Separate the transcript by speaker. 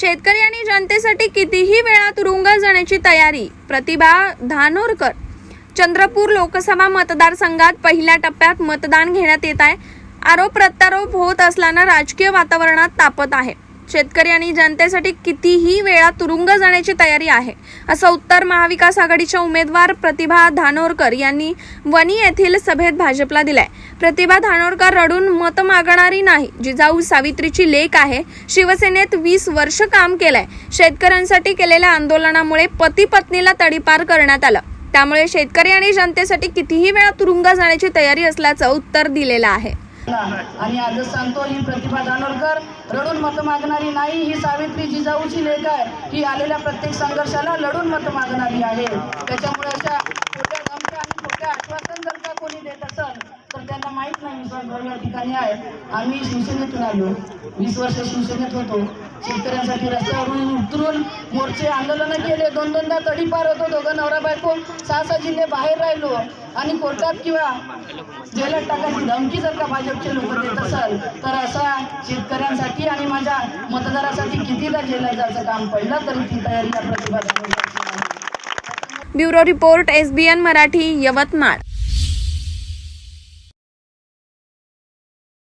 Speaker 1: शेतकरी आणि जनतेसाठी कितीही वेळा तुरुंगात जाण्याची तयारी. प्रतिभा धानोरकर चंद्रपूर लोकसभा मतदारसंघात पहिल्या टप्प्यात मतदान घेण्यात येत आहे. आरोप प्रत्यारोप होत असल्यानं राजकीय वातावरणात तापत आहे. शेतकरी आणि जनतेसाठी कितीही वेळा तुरुंग जाण्याची तयारी आहे असं उत्तर महाविकास आघाडीच्या उमेदवार प्रतिभा धानोरकर यांनी वणी येथील सभेत भाजपला दिलाय. प्रतिभा धानोरकर रडून मत मागणारी नाही जिजाऊ सावित्रीची लेख आहे शिवसेनेत वीस वर्ष काम केलंय. शेतकऱ्यांसाठी केलेल्या आंदोलनामुळे पती पत्नीला तडीपार करण्यात आलं. त्यामुळे शेतकरी आणि जनतेसाठी कितीही वेळा तुरुंग जाण्याची तयारी असल्याचं उत्तर दिलेलं आहे.
Speaker 2: आणि आजच सांगतो ही प्रतिभा दानोरकर रडून मत मागणारी नाही ही सावित्री जिजाऊची लेख आहे. ही आलेल्या प्रत्येक संघर्षाला लढून मत मागणारी आहे. त्याच्यामुळे अशा खोट्या धमक्या आणि खोट्या आश्वासन जर का कोणी देत असेल माहीत नाही विश्वासभाऊ या ठिकाणी आहे. आम्ही शिवसेनेतून आलो. वीस वर्ष शिवसेनेत होतो. शेतकऱ्यांसाठी रस्त्यावरून उतरून मोर्चे आंदोलनं केले. दोन दोनदा तडी पार होतो. दोघं नवरा बायको सहा सहा जिल्हे बाहेर राहिलो. आणि कोर्टात किंवा जेलात टाकायची धमकी जर का भाजपचे लोक देत असाल तर असा शेतकऱ्यांसाठी आणि माझ्या मतदारासाठी कितीदा जेलात जायचं काम पडलं तरी ती तयारी Pratibha
Speaker 1: bureau report SBN Marathi Yavatmal.